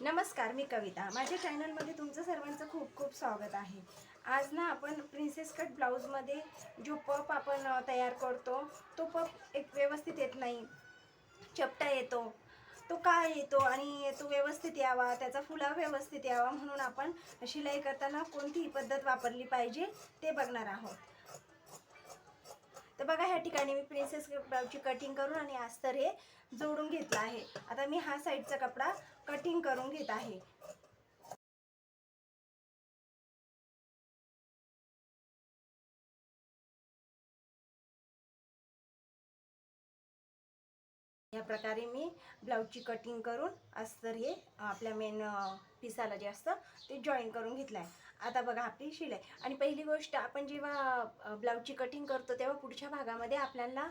नमस्कार मी कविता. माझ्या चॅनलमध्ये तुमचं सर्वांचं खूप खूप स्वागत आहे. आज ना आपण प्रिन्सेस कट ब्लाऊजमध्ये जो पप आपण तयार करतो तो पप एक व्यवस्थित येत नाही. चपटा येतो तो का येतो आणि तो व्यवस्थित यावा त्याचा फुला व्यवस्थित यावा म्हणून आपण शिलाई करताना कोणतीही पद्धत वापरली पाहिजे ते बघणार आहोत. तर बघा ह्या ठिकाणी मी प्रिन्सेस ब्लाऊजची कटिंग करून आणि अस्तर हे जोडून घेतलं आहे. आता मी हा साईडचा कपडा कटिंग करून घेत आहे. या प्रकारे मी ब्लाऊजची कटिंग करून अस्तर हे आपल्या मेन पिसाला जे असतं ते जॉईन करून घेतलं आहे. आता बघा आपली शिलाई. आणि पहिली गोष्ट आपण जेव्हा ब्लाऊजची कटिंग करतो तेव्हा पुढच्या भागामध्ये आपल्याला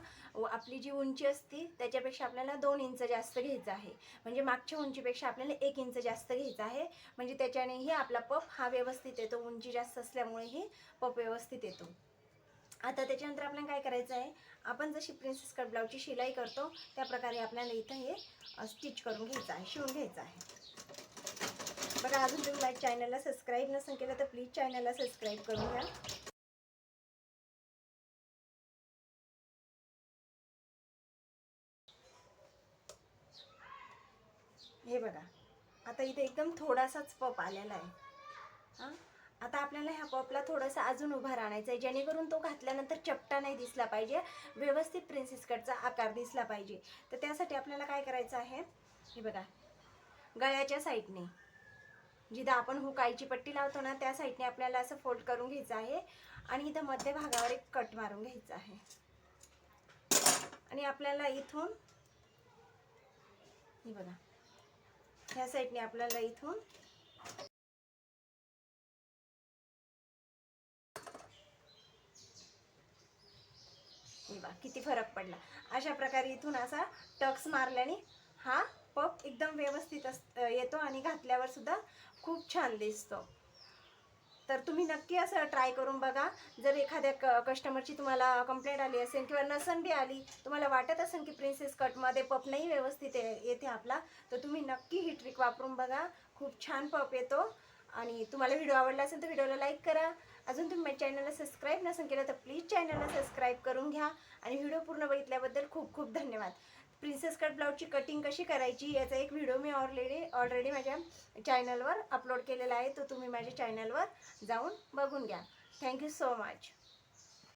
आपली जी उंची असते त्याच्यापेक्षा आपल्याला दोन इंच जास्त घ्यायचं आहे. म्हणजे मागच्या उंचीपेक्षा आपल्याला एक इंच जास्त घ्यायचं आहे. म्हणजे त्याच्यानेही आपला पप हा व्यवस्थित येतो. उंची जास्त असल्यामुळेही पप व्यवस्थित येतो. आता त्याच्यानंतर आपल्याला काय करायचं आहे? आपण जशी प्रिन्सेस कट ब्लाऊजची शिलाई करतो त्या प्रकारे आपल्याला इथं हे स्टिच करून घ्यायचं आहे शिवून घ्यायचं आहे. अजून तुम्ही माझ्या चॅनलला सबस्क्राईब नसेल केलं तर प्लीज चॅनलला सबस्क्राईब करून घ्या. हे बघा आता इथे एकदम थोडासाच पप आलेला आहे. हां? आता आपल्याला ह्या पपला थोडंसं अजून उभा राहायचं आहे जेणेकरून तो घातल्यानंतर चपटा नाही दिसला पाहिजे व्यवस्थित प्रिन्सेस कटचा आकार दिसला पाहिजे. तर त्यासाठी आपल्याला काय करायचं आहे? हे बघा गळ्याच्या साईडने जिथं आपण हुकायची पट्टी लावतो ना त्या साईडने आपल्याला असं फोल्ड करून घ्यायचं आहे. आणि इथं मध्य भागावर एक कट मारून घ्यायचं आहे. आणि आपल्याला इथून हे बघा ह्या साईडने आपल्याला इथून किती फरक पडला. अशा प्रकारे इथून असा टक्स मारल्याने हा पप एकदम व्यवस्थित अस येतो आणि घातल्यावर सुद्धा खूप छान दिसतो. तर तुम्ही नक्की असं ट्राय करून बघा. जर एखाद्या क कस्टमरची तुम्हाला कंप्लेंट आली असेल किंवा नसन बी आली तुम्हाला वाटत असेल की प्रिन्सेस कटमध्ये पप नाही व्यवस्थित येते आपला तर तुम्ही नक्की ही ट्रिक वापरून बघा. खूप छान पप येतो. आणि तुम्हाला व्हिडिओ आवडला असेल तर व्हिडिओला लाईक करा. अजून तुम्ही माझ्या चॅनलला सबस्क्राईब नसेल केलं तर प्लीज चॅनलला सबस्क्राईब करून घ्या. आणि व्हिडिओ पूर्ण बघितल्याबद्दल खूप खूप धन्यवाद. प्रिन्सेस कट ब्लाऊजची कटिंग कशी करायची याचा एक व्हिडिओ मी ऑलरेडी ऑलरेडी माझ्या चॅनलवर अपलोड केलेला आहे. तो तुम्ही माझ्या चॅनलवर जाऊन बघून घ्या. Thank you so much